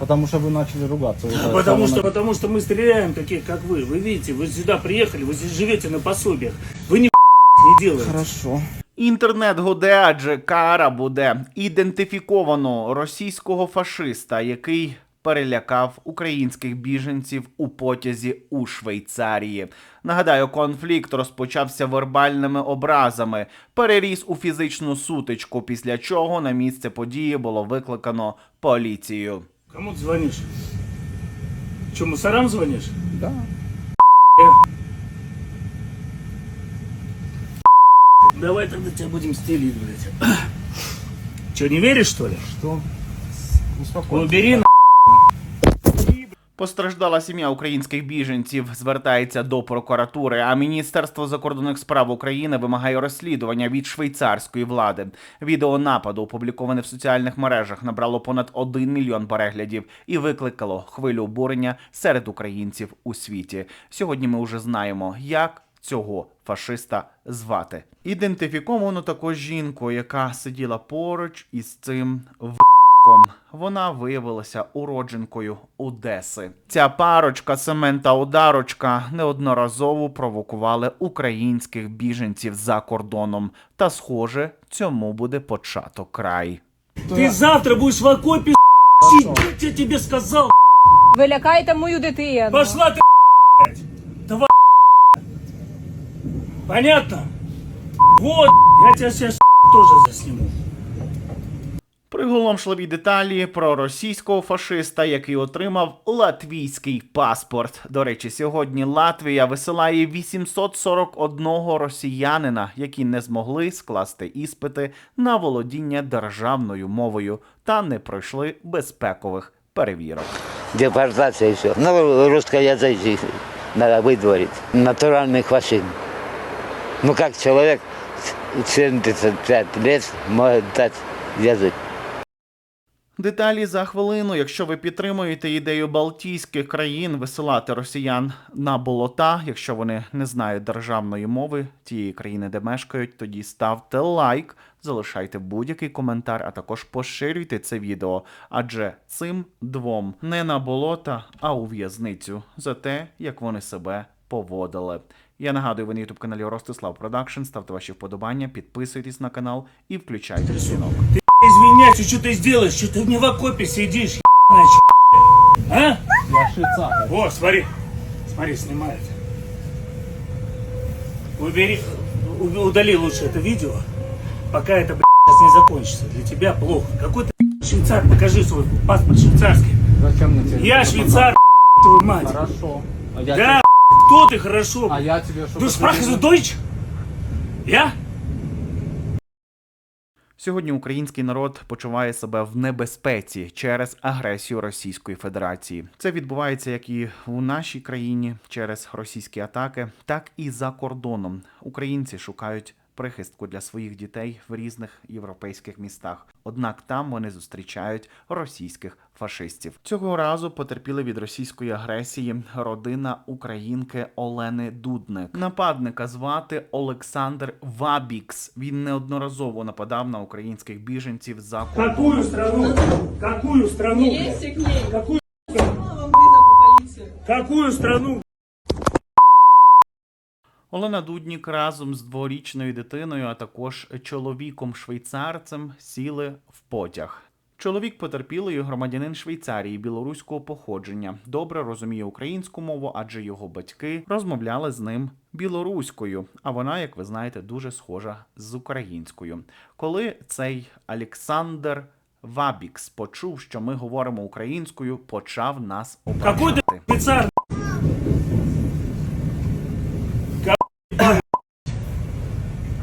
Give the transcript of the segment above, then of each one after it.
Потому что вы начали ругаться. уже с Потому самого что, потому что мы стреляем таких, как вы. Вы видите, вы сюда приехали, вы здесь живете на пособиях. Вы не не делаете. Хорошо. Інтернет гуде, адже кара буде ідентифіковано російського фашиста, який перелякав українських біженців у потязі у Швейцарії. Нагадаю, конфлікт розпочався вербальними образами, переріс у фізичну сутичку, після чого на місце події було викликано поліцію. Кому ты звонишь? Че, мусорам звонишь? Да. Давай тогда тебя будем стелить, блядь. Че, не веришь, что ли? Что? Успокойтесь. Убери на... Постраждала сім'я українських біженців звертається до прокуратури. А Міністерство закордонних справ України вимагає розслідування від швейцарської влади. Відео нападу, опубліковане в соціальних мережах, набрало понад 1 мільйон переглядів і викликало хвилю обурення серед українців у світі. Сьогодні ми вже знаємо, як цього фашиста звати. Ідентифіковано також жінку, яка сиділа поруч із цим в. Вона виявилася уродженкою Одеси. Ця парочка Семен та Одарочка неодноразово провокували українських біженців за кордоном. Та, схоже, цьому буде початок край. Ты завтра будешь в окопе сидеть, я тебе сказал. Ви лякаєте мою дитину. Пошла ты, блядь. Тварь. Понятно? Вот, я тебя сейчас тоже засниму Приголомшливі деталі про російського фашиста, який отримав латвійський паспорт. До речі, сьогодні Латвія висилає 841 росіянина, які не змогли скласти іспити на володіння державною мовою та не пройшли безпекових перевірок. Депортация и все. Ну, русскоязычий надо выдворить. Натуральный фашизм. Ну как человек 75 лет может дать язык? Деталі за хвилину. Якщо ви підтримуєте ідею Балтійських країн висилати росіян на болота, якщо вони не знають державної мови тієї країни, де мешкають, тоді ставте лайк, залишайте будь-який коментар, а також поширюйте це відео. Адже цим двом не на болота, а у в'язницю за те, як вони себе поводили. Я нагадую, ви на youtube каналі Ростислав Продакшн. Ставте ваші вподобання, підписуйтесь на канал і включайте дзвінок. Извиняйся, что ты сделаешь? Что ты не в окопе сидишь, ебаная ч***, а? О, смотри, смотри, снимает. Убери, удали лучше это видео, пока это, блядь, не закончится. Для тебя плохо. Какой ты швейцар? Покажи свой паспорт швейцарский. Зачем мне тебе? Я швейцар, твою мать. Хорошо. А я Да, тебе- кто ты хорошо? А я тебе что? Sprachst du Deutsch? Я? Сьогодні український народ почуває себе в небезпеці через агресію Російської Федерації. Це відбувається як і у нашій країні через російські атаки, так і за кордоном. Українці шукають прихистку для своїх дітей в різних європейських містах. Однак там вони зустрічають російських фашистів. Цього разу потерпіли від російської агресії родина українки Олени Дудник. Нападника звати Олександр Вабікс. Він неодноразово нападав на українських біженців за. Какую страну? Какую страну? какую страну? Олена Дуднік разом з дворічною дитиною, а також чоловіком швейцарцем сіли в потяг. Чоловік потерпілий громадянин Швейцарії білоруського походження. Добре розуміє українську мову, адже його батьки розмовляли з ним білоруською. А вона, як ви знаєте, дуже схожа з українською. Коли цей Олександр Вабікс почув, що ми говоримо українською, почав нас ображати.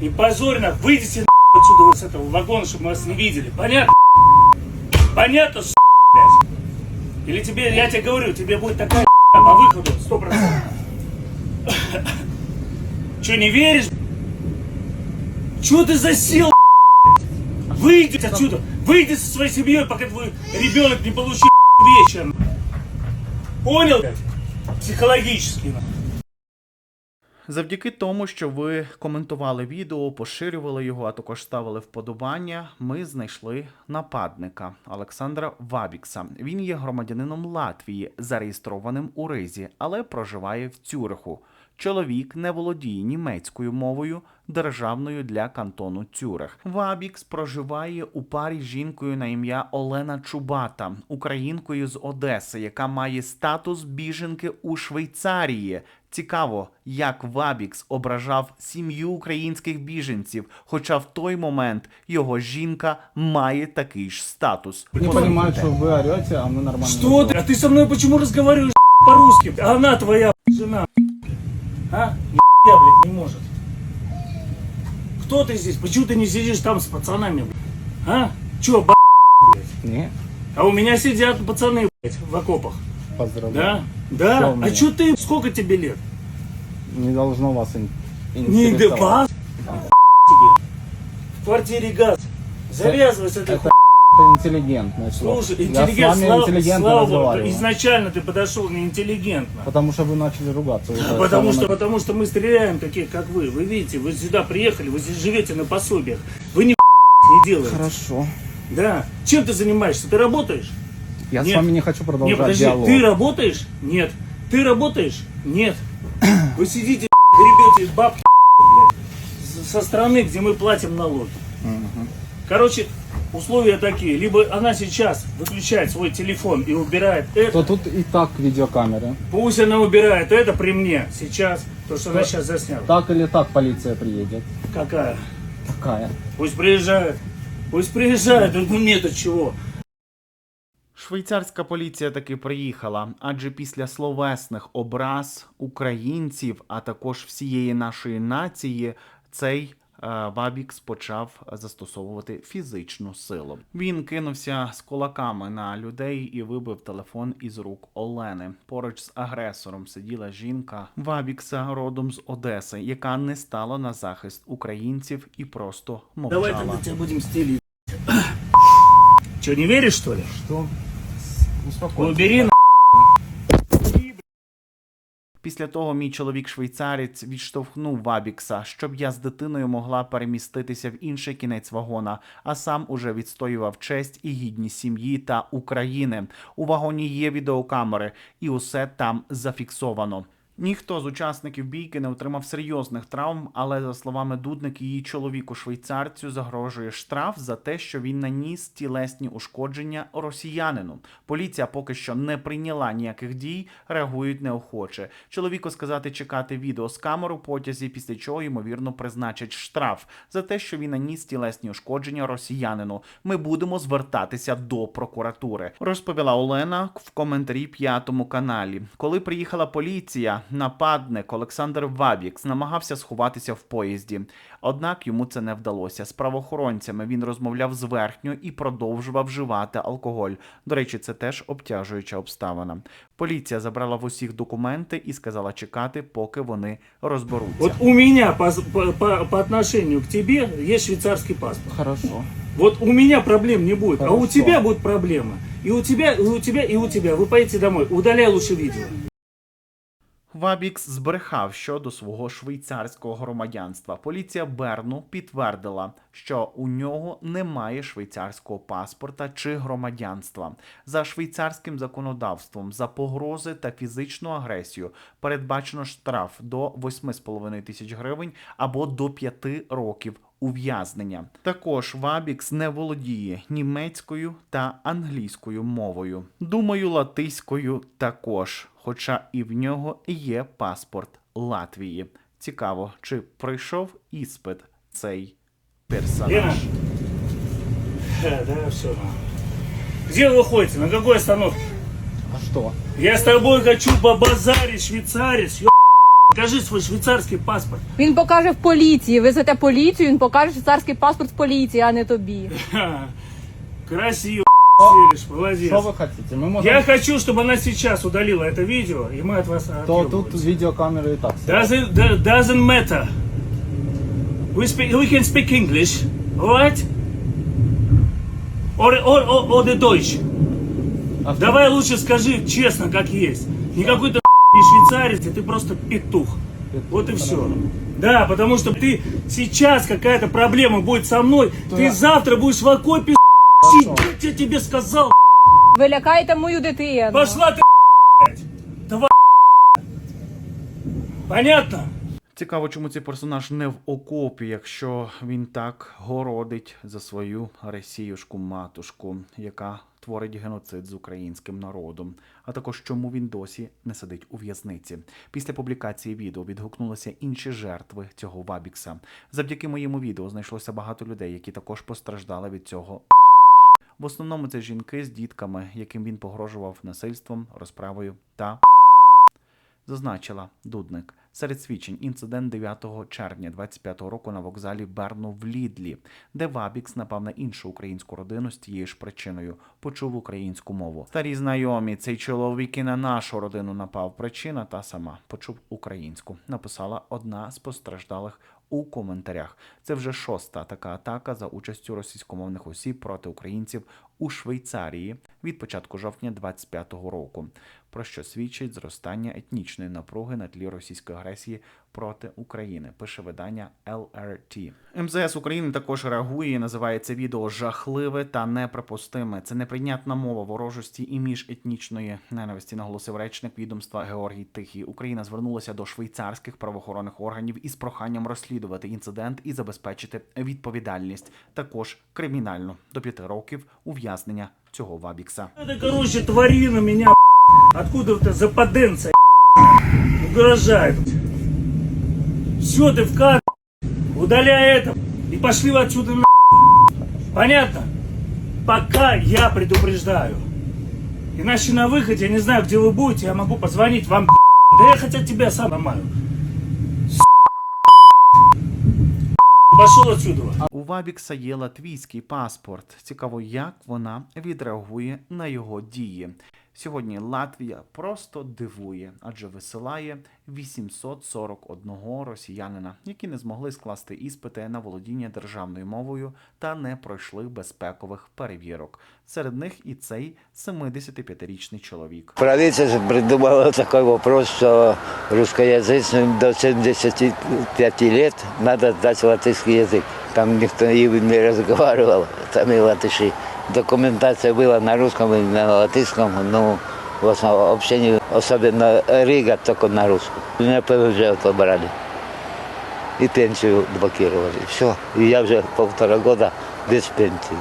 И позорно, выйдите нахуй отсюда вот с этого вагона, чтобы мы вас не видели. Понятно? Понятно, с***, блядь? Или тебе, я тебе говорю, тебе будет такая по выходу, сто процентов. Че, не веришь? Че ты засел, Выйди отсюда, выйди со своей семьей, пока твой ребенок не получил вечером. Понял? Психологически. нахуй. Завдяки тому, що ви коментували відео, поширювали його, а також ставили вподобання, ми знайшли нападника Олександра Вабікса. Він є громадянином Латвії, зареєстрованим у Ризі, але проживає в Цюриху. Чоловік не володіє німецькою мовою, державною для кантону Цюрих. Вабікс проживає у парі з жінкою на ім'я Олена Чубата, українкою з Одеси, яка має статус біженки у Швейцарії. Цікаво, як Вабікс ображав сім'ю українських біженців, хоча в той момент його жінка має такий ж статус. Не понимают, что вы орете, а мы нормально. Что ты? А ты со мной почему разговариваешь по-русски? А Она твоя жена. А? Я, блядь, не может. Кто ты здесь? Почему ты не сидишь там с пацанами? блядь? А? Че, б***, блядь? Не, А у меня сидят пацаны, блядь, в окопах. поздравляю. Да? Да? А что ты? Сколько тебе лет? Не должно вас ин- Не интересовать. газ. В квартире газ. Завязывай с этой Это хуй. Это интеллигентное слово. Слушай, Я с интеллигент, вами слава, интеллигентно слава богу, разговариваю. изначально ты подошел неинтеллигентно. Потому что вы начали ругаться. уже с Потому самого что, начала. потому что мы стреляем таких, как вы. Вы видите, вы сюда приехали, вы здесь живете на пособиях. Вы ни не делаете. Хорошо. Да. Чем ты занимаешься? Ты работаешь? Я Нет. с вами не хочу Нет, продолжать подожди, диалог. ты работаешь? Нет. Ты работаешь? Нет. Вы сидите, гребете бабки блядь, со страны, где мы платим налоги. Короче, условия такие. Либо она сейчас выключает свой телефон и убирает это. То тут и так видеокамеры. Пусть она убирает это при мне сейчас. То, что она сейчас засняла. Так или так полиция приедет. Какая? Такая. Пусть приезжает. Пусть приезжает. Ну мне-то чего? Швейцарська поліція таки приїхала, адже після словесних образ українців, а також всієї нашої нації, цей е, Вабікс почав застосовувати фізичну силу. Він кинувся з кулаками на людей і вибив телефон із рук Олени. Поруч з агресором сиділа жінка Вабікса родом з Одеси, яка не стала на захист українців і просто Давай мовчала. тогда тебя будем стелить. Че, не веришь, что ли? Что? Успокойтесь. бери на... Після того мій чоловік швейцарець відштовхнув Вабікса, щоб я з дитиною могла переміститися в інший кінець вагона, а сам уже відстоював честь і гідність сім'ї та України. У вагоні є відеокамери, і усе там зафіксовано. Ніхто з учасників бійки не отримав серйозних травм, але за словами Дудник, її чоловіку швейцарцю загрожує штраф за те, що він наніс тілесні ушкодження росіянину. Поліція поки що не прийняла ніяких дій, реагують неохоче. Чоловіку сказати чекати відео з камеру потязі, після чого ймовірно призначать штраф за те, що він наніс тілесні ушкодження росіянину. Ми будемо звертатися до прокуратури, розповіла Олена в коментарі п'ятому каналі. Коли приїхала поліція, нападник Олександр Вабікс намагався сховатися в поїзді. Однак йому це не вдалося. З правоохоронцями він розмовляв зверхньо і продовжував вживати алкоголь. До речі, це теж обтяжуюча обставина. Поліція забрала в усіх документи і сказала чекати, поки вони розберуться. Вот у меня по, по, по, по отношению к тебе есть швейцарский паспорт. Хорошо. Вот у меня проблем не будет, а у Хорошо. тебя будут проблемы. И у тебя, и у тебя, и у тебя. Вы поедете домой. Удаляй лучше видео. Вабікс збрехав щодо свого швейцарського громадянства. Поліція Берну підтвердила, що у нього немає швейцарського паспорта чи громадянства. За швейцарським законодавством за погрози та фізичну агресію передбачено штраф до 8,5 тисяч гривень або до 5 років ув'язнення. Також Вабікс не володіє німецькою та англійською мовою. Думаю, латиською також, хоча і в нього є паспорт Латвії. Цікаво, чи пройшов іспит цей персонаж. Да, да, все. Где вы ходите? На какой остановке? А что? Я с тобой хочу побазарить, швейцарец. ё- Покажи свой швейцарский паспорт. Він покаже в поліції. Везете поліцію, він покаже швейцарський паспорт в поліції, а не тобі. Красиво, молодец. Что вы хотите? Мы можем... Я хочу, чтобы она сейчас удалила это видео, и мы от вас То тут видеокамеры и так. Doesn't, doesn't matter. We speak, we can speak English, alright? Or, or, or, or the Deutsch. А? Давай лучше скажи честно, как есть. Никакой ты не швейцарец, ты просто петух. Вот и все. Да, потому что ты сейчас какая-то проблема будет со мной, ты завтра будешь в окопе я тебе сказал. Ви лякаєте мою дитину. Пошла ты, блядь. Давай. Понятно? Цікаво, чому цей персонаж не в окопі, якщо він так городить за свою росіюшку матушку, яка творить геноцид з українським народом. А також чому він досі не сидить у в'язниці. Після публікації відео відгукнулися інші жертви цього вабікса. Завдяки моєму відео знайшлося багато людей, які також постраждали від цього. В основному це жінки з дітками, яким він погрожував насильством, розправою та зазначила Дудник. Серед свідчень інцидент 9 червня 25 року на вокзалі Берну в Лідлі, де Вабікс напав на іншу українську родину з тією ж причиною, почув українську мову. Старі знайомі, цей чоловік і на нашу родину напав. Причина та сама почув українську. Написала одна з постраждалих у коментарях. Це вже шоста така атака за участю російськомовних осіб проти українців у Швейцарії від початку жовтня 25-го року, про що свідчить зростання етнічної напруги на тлі російської агресії проти України. Пише видання LRT. МЗС України також реагує і називає це відео жахливе та неприпустиме. Це неприйнятна мова ворожості і міжетнічної ненависті, наголосив речник відомства Георгій Тихий. Україна звернулася до швейцарських правоохоронних органів із проханням розслідувати інцидент і забезпечити відповідальність, також кримінальну до п'яти років ув'язнення цього вабікса. Это, короче, тварина меня, б***ь. откуда это западенция б***ь, угрожает. Все, ты в кадре, удаляй это и пошли вы отсюда на. Понятно? Пока я предупреждаю. Иначе на выходе, я не знаю, где вы будете, я могу позвонить вам. б***ь. Да я хотя тебя сам ломаю. Пошел отсюда. У Вабікса є латвійський паспорт. Цікаво, як вона відреагує на його дії. Сьогодні Латвія просто дивує, адже висилає 841 росіянина, які не змогли скласти іспити на володіння державною мовою та не пройшли безпекових перевірок. Серед них і цей 75-річний чоловік. Правительство придумало такой вопрос, что русскоязычным до 75 лет надо сдать латышский язык. Там никто и не разговаривал, там и латыши. Документация была на русском и на латышском, ну, в основном общении, особенно Рига, только на русском. Меня ПВЖ отобрали. И пенсию блокировали. Все. И я уже полтора года без пенсии.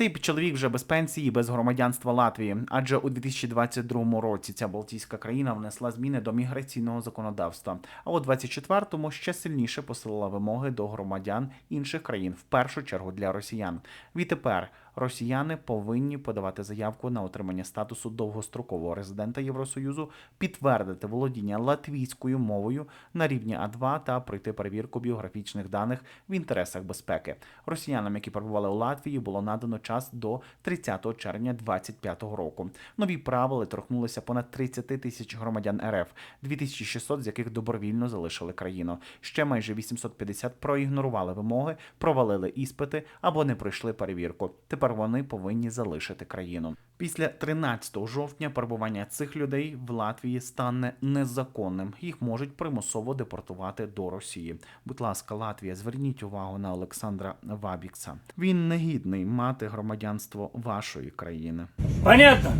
Цей чоловік вже без пенсії, без громадянства Латвії, адже у 2022 році ця Балтійська країна внесла зміни до міграційного законодавства. А у 24-му ще сильніше посилила вимоги до громадян інших країн, в першу чергу для росіян. Відтепер росіяни повинні подавати заявку на отримання статусу довгострокового резидента Євросоюзу, підтвердити володіння латвійською мовою на рівні А2 та пройти перевірку біографічних даних в інтересах безпеки. Росіянам, які перебували у Латвії, було надано час до 30 червня 2025 року. Нові правила торкнулися понад 30 тисяч громадян РФ, 2600 з яких добровільно залишили країну. Ще майже 850 проігнорували вимоги, провалили іспити або не пройшли перевірку. Тепер вони повинні залишити країну. Після 13 жовтня перебування цих людей в Латвії стане незаконним. Їх можуть примусово депортувати до Росії. Будь ласка, Латвія, зверніть увагу на Олександра Вабікса. Він негідний мати громадянство вашої країни. Понятно?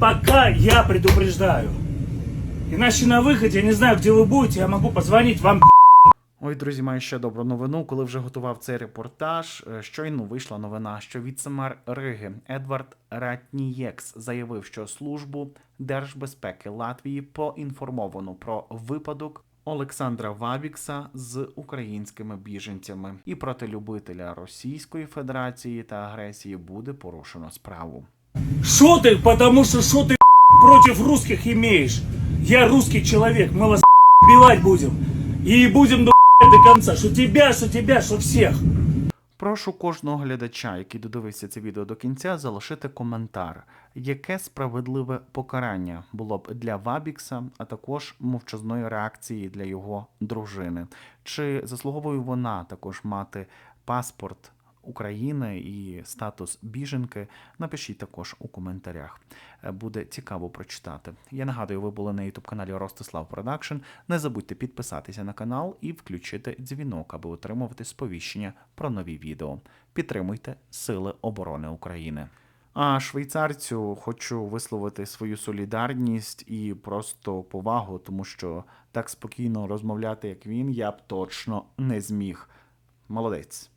Пока я предупреждаю. Иначе на выходе, я не знаю, где вы будете, я могу позвонить вам Ой, друзі, маю ще добру новину. Коли вже готував цей репортаж, е, щойно вийшла новина, що віцемер Риги Едвард Ратнієкс заявив, що службу держбезпеки Латвії поінформовано про випадок. Олександра Вабікса з українськими біженцями і проти любителя Російської Федерації та агресії буде порушено справу. Шо ты? Потому что шо ты против русских имеешь? Я русский человек, мы вас убивать будем. И будем до до кінця, що тебе, що тебе, що всіх. Прошу кожного глядача, який додивився це відео до кінця, залишити коментар, яке справедливе покарання було б для Вабікса, а також мовчазної реакції для його дружини. Чи заслуговує вона також мати паспорт України і статус біженки, напишіть також у коментарях. Е, Буде цікаво прочитати. Я нагадую, ви були на youtube каналі Ростислав Продакшн. Не забудьте підписатися на канал і включити дзвінок, аби отримувати сповіщення про нові відео. Підтримуйте Сили оборони України. А швейцарцю хочу висловити свою солідарність і просто повагу, тому що так спокійно розмовляти, як він, я б точно не зміг. Молодець.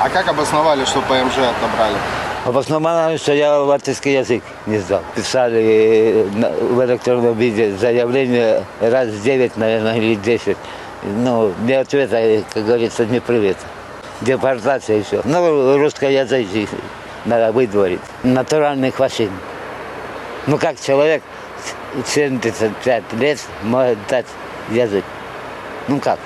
А как обосновали, что ПМЖ отобрали? Обосновано, что я латышский язык не знал. Писали э, в электронном виде заявление раз девять, наверное, или десять. Ну, ни ответа, э, как говорится, не привет. Депортация и все. Ну, русскоязычный надо выдворить. Натуральный хвашин. Ну, как человек 75 лет может дать язык? Ну, как?